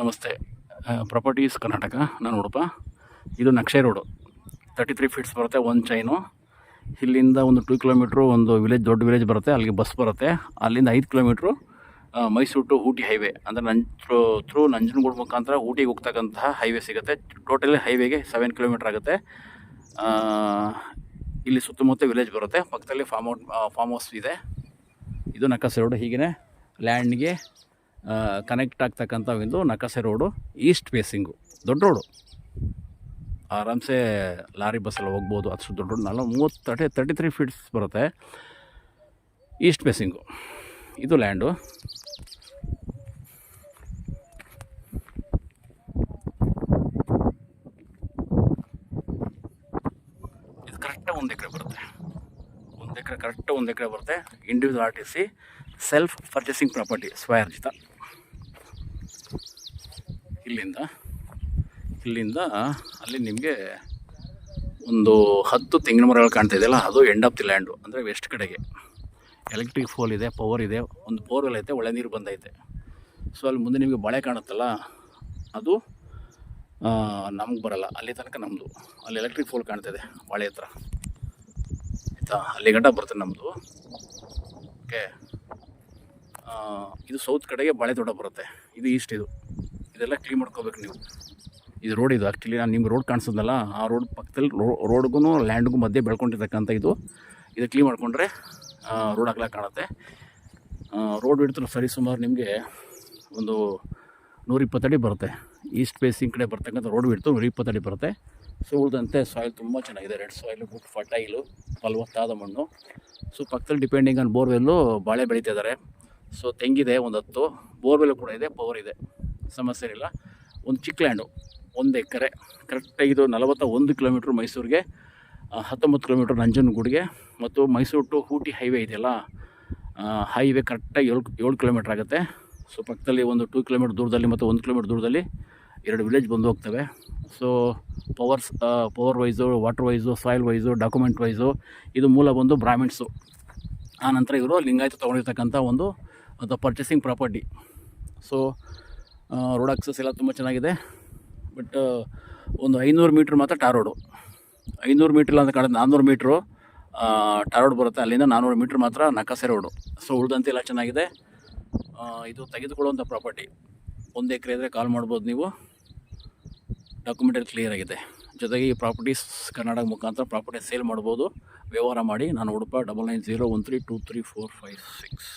ನಮಸ್ತೆ. ಪ್ರಾಪರ್ಟೀಸ್ ಕರ್ನಾಟಕ, ನಾನು ಉಡುಪ. ಇದು ನಕ್ಷೆ ರೋಡು. ತರ್ಟಿ ತ್ರೀ ಫೀಟ್ಸ್ ಬರುತ್ತೆ ಒಂದು ಚೈನು ಇಲ್ಲಿಂದ ಒಂದು ಟೂ ಕಿಲೋಮೀಟ್ರು ಒಂದು ವಿಲೇಜ್ ದೊಡ್ಡ ವಿಲೇಜ್ ಬರುತ್ತೆ, ಅಲ್ಲಿಗೆ ಬಸ್ ಬರುತ್ತೆ. ಅಲ್ಲಿಂದ ಐದು kilometre Mysuru to Ooty highway ಅಂದರೆ ನಂಜ್ ಥ್ರೂ ಥ್ರೂ ನಂಜನಗೂಡು ಮುಖಾಂತರ ಊಟಿಗೆ ಹೋಗ್ತಕ್ಕಂತಹ ಹೈವೇ ಸಿಗುತ್ತೆ. ಟೋಟಲಿ ಹೈವೇಗೆ ಸೆವೆನ್ ಕಿಲೋಮೀಟ್ರ್ ಆಗುತ್ತೆ. ಇಲ್ಲಿ ಸುತ್ತಮುತ್ತ ವಿಲೇಜ್ ಬರುತ್ತೆ. ಪಕ್ಕದಲ್ಲಿ ಫಾರ್ಮ್ ಫಾರ್ಮ್ ಹೌಸ್ ಇದೆ. ಇದು ನಕಸೆ ರೋಡು ಹೀಗೆ ಲ್ಯಾಂಡ್ಗೆ ಕನೆಕ್ಟ್ ಆಗ್ತಕ್ಕಂಥ ಒಂದು ನಕಸೆ ರೋಡು ಈಸ್ಟ್ ಫೇಸಿಂಗು ದೊಡ್ಡ ರೋಡು. ಆರಾಮ್ಸೆ ಲಾರಿ ಬಸ್ಸಲ್ಲಿ ಹೋಗ್ಬೋದು ಅಷ್ಟು ದೊಡ್ಡ ರೋಡ್, ನಾಲ್ಕು ಮೂವತ್ತು ತರ್ಟಿ ತರ್ಟಿ ತ್ರೀ ಫೀಟ್ಸ್ ಬರುತ್ತೆ ಈಸ್ಟ್ ಫೇಸಿಂಗು ಇದು ಲ್ಯಾಂಡು ಇದು ಕರೆಕ್ಟಾಗಿ ಒಂದು ಎಕರೆ ಬರುತ್ತೆ. ಒಂದು ಎಕರೆ ಕರೆಕ್ಟ್ ಒಂದು ಎಕರೆ ಬರುತ್ತೆ. Individual R T C self purchasing property ಸ್ವಯರ್ಜಿತ ಇಲ್ಲಿಂದ ಇಲ್ಲಿಂದ ಅಲ್ಲಿ ನಿಮಗೆ ಒಂದು ಹತ್ತು ತೆಂಗಿನ ಮರಗಳು ಕಾಣ್ತಾ ಇದೆಯಲ್ಲ ಅದು ಎಂಡ್ ಆಫ್ ದಿ ಲ್ಯಾಂಡು ಅಂದರೆ ವೆಸ್ಟ್ ಕಡೆಗೆ. ಎಲೆಕ್ಟ್ರಿಕ್ ಫೋಲ್ ಇದೆ ಪವರ್ ಇದೆ, ಒಂದು ಬೋರ್ವೆಲ್ ಐತೆ, ಒಳ್ಳೆ ನೀರು ಬಂದೈತೆ. ಸೊ ಅಲ್ಲಿ ಮುಂದೆ ನಿಮಗೆ ಬಳೆ ಕಾಣುತ್ತಲ್ಲ, ಅದು ನಮ್ಗೆ ಬರಲ್ಲ, ಅಲ್ಲಿ ತನಕ ನಮ್ಮದು ಅಲ್ಲಿ ಎಲೆಕ್ಟ್ರಿಕ್ ಫೋಲ್ ಕಾಣ್ತಾ ಇದೆ, ಬಾಳೆ ಹತ್ರ. ಆಯಿತಾ? ಅಲ್ಲಿ ಬರುತ್ತೆ ನಮ್ಮದು ಓಕೆ ಇದು ಸೌತ್ ಕಡೆಗೆ ಬಾಳೆ ತೋಟ ಬರುತ್ತೆ. ಇದು ಈಸ್ಟ್ ಇದು. ಇದೆಲ್ಲ ಕ್ಲೀನ್ ಮಾಡ್ಕೋಬೇಕು ನೀವು. ಇದು ರೋಡ್ ಇದು. ಆ್ಯಕ್ಚುಲಿ ನಾನು ನಿಮ್ಗೆ ರೋಡ್ ಕಾಣಿಸೋದಲ್ಲ, ಆ ರೋಡ್ ಪಕ್ಕದಲ್ಲಿ ರೋ ರೋಡ್ಗೂ ಲ್ಯಾಂಡ್ಗೂ ಮಧ್ಯೆ ಬೆಳ್ಕೊಂಡಿರ್ತಕ್ಕಂಥ ಇದು. ಇದು ಕ್ಲೀನ್ ಮಾಡಿಕೊಂಡ್ರೆ ರೋಡ್ ಅಗಲ ಕಾಣುತ್ತೆ. ರೋಡ್ ಹಿಡಿದ್ರೆ ಸರಿ ಸುಮಾರು ನಿಮಗೆ ಒಂದು ನೂರಿಪ್ಪತ್ತಡಿ ಬರುತ್ತೆ. ಈಸ್ಟ್ ಫೇಸಿಂಗ್ ಕಡೆ ಬರ್ತಕ್ಕಂಥ ರೋಡ್ ಬಿಡ್ತು ನೂರಿಪ್ಪತ್ತಡಿ ಬರುತ್ತೆ. ಸೊ ಉಳಿದಂತೆ ಸಾಯಿಲ್ ತುಂಬ ಚೆನ್ನಾಗಿದೆ. ರೆಡ್ ಸಾಯಿಲು ಗುಡ್ ಫರ್ಟೈಲು ಫಲವತ್ತಾದ ಮಣ್ಣು. ಸೊ ಪಕ್ಕದಲ್ಲಿ ಡಿಪೆಂಡಿಂಗ್ ಆನ್ ಬೋರ್ವೆಲ್ಲು ಬಾಳೆ ಬೆಳೀತಾ ಇದ್ದಾರೆ. ಸೊ ತೆಂಗಿದೆ ಒಂದು ಹತ್ತು. ಬೋರ್ವೆಲ್ ಕೂಡ ಇದೆ ಪವರ್ ಇದೆ. ಸಮಸ್ಯೆ ಇಲ್ಲ ಒಂದು ಚಿಕ್ಕ ಲ್ಯಾಂಡು ಒಂದು ಎಕರೆ ಕರೆಕ್ಟಾಗಿ ಇದು ನಲವತ್ತ ಒಂದು ಕಿಲೋಮೀಟ್ರ್ ಮೈಸೂರಿಗೆ ಹತ್ತೊಂಬತ್ತು ಕಿಲೋಮೀಟ್ರ್ ನಂಜನಗೂಡಿಗೆ ಮತ್ತು ಮೈಸೂರು ಟು ಊಟಿ ಹೈವೇ ಇದೆಯಲ್ಲ ಹೈವೇ ಕರೆಕ್ಟಾಗಿ ಏಳು ಏಳು ಕಿಲೋಮೀಟ್ರ್ ಆಗುತ್ತೆ. ಸೊ ಪಕ್ಕದಲ್ಲಿ ಒಂದು ಟೂ ಕಿಲೋಮೀಟ್ರ್ ದೂರದಲ್ಲಿ ಮತ್ತು ಒಂದು ಕಿಲೋಮೀಟ್ರ್ ದೂರದಲ್ಲಿ ಎರಡು ವಿಲೇಜ್ ಬಂದು ಹೋಗ್ತವೆ. So powers power wise water wise soil wise document wise ಇದು ಮೂಲ ಬಂದು ಬ್ರಾಹ್ಮಿಣ್ಸು ಆನಂತರ ಇವರು ಲಿಂಗಾಯತ ತೊಗೊಂಡಿರ್ತಕ್ಕಂಥ ಒಂದು ಅಥವಾ purchasing property so road access ಎಲ್ಲ ತುಂಬ ಚೆನ್ನಾಗಿದೆ. ಬಟ್ ಒಂದು ಐನೂರು ಮೀಟ್ರ್ ಮಾತ್ರ ಟಾರ್ ರೋಡು ಐನೂರು ಮೀಟ್ರ್ ಅಂತ ಕಾಣುತ್ತೆ, ನಾನ್ನೂರು ಮೀಟ್ರು ಟಾರ್ ರೋಡ್ ಬರುತ್ತೆ, ಅಲ್ಲಿಂದ ನಾನ್ನೂರು ಮೀಟ್ರ್ ಮಾತ್ರ ನಕಾಸೆ ರೋಡು ಸೊ ಉಳ್ದಂತೆ ಎಲ್ಲ ಚೆನ್ನಾಗಿದೆ. ಇದು ತೆಗೆದುಕೊಳ್ಳುವಂಥ ಪ್ರಾಪರ್ಟಿ ಒಂದು ಎಕರೆ ಇದ್ದರೆ ಕಾಲ್ ಮಾಡ್ಬೋದು ನೀವು. ಡಾಕ್ಯುಮೆಂಟಲ್ಲಿ ಕ್ಲಿಯರ್ ಆಗಿದೆ. ಜೊತೆಗೆ ಈ ಪ್ರಾಪರ್ಟೀಸ್ ಕರ್ನಾಟಕ ಮುಖಾಂತರ ಪ್ರಾಪರ್ಟಿ ಸೇಲ್ ಮಾಡ್ಬೋದು. ವ್ಯವಹಾರ ಮಾಡಿ, ನಾನು Udupa double nine zero one three two three four five six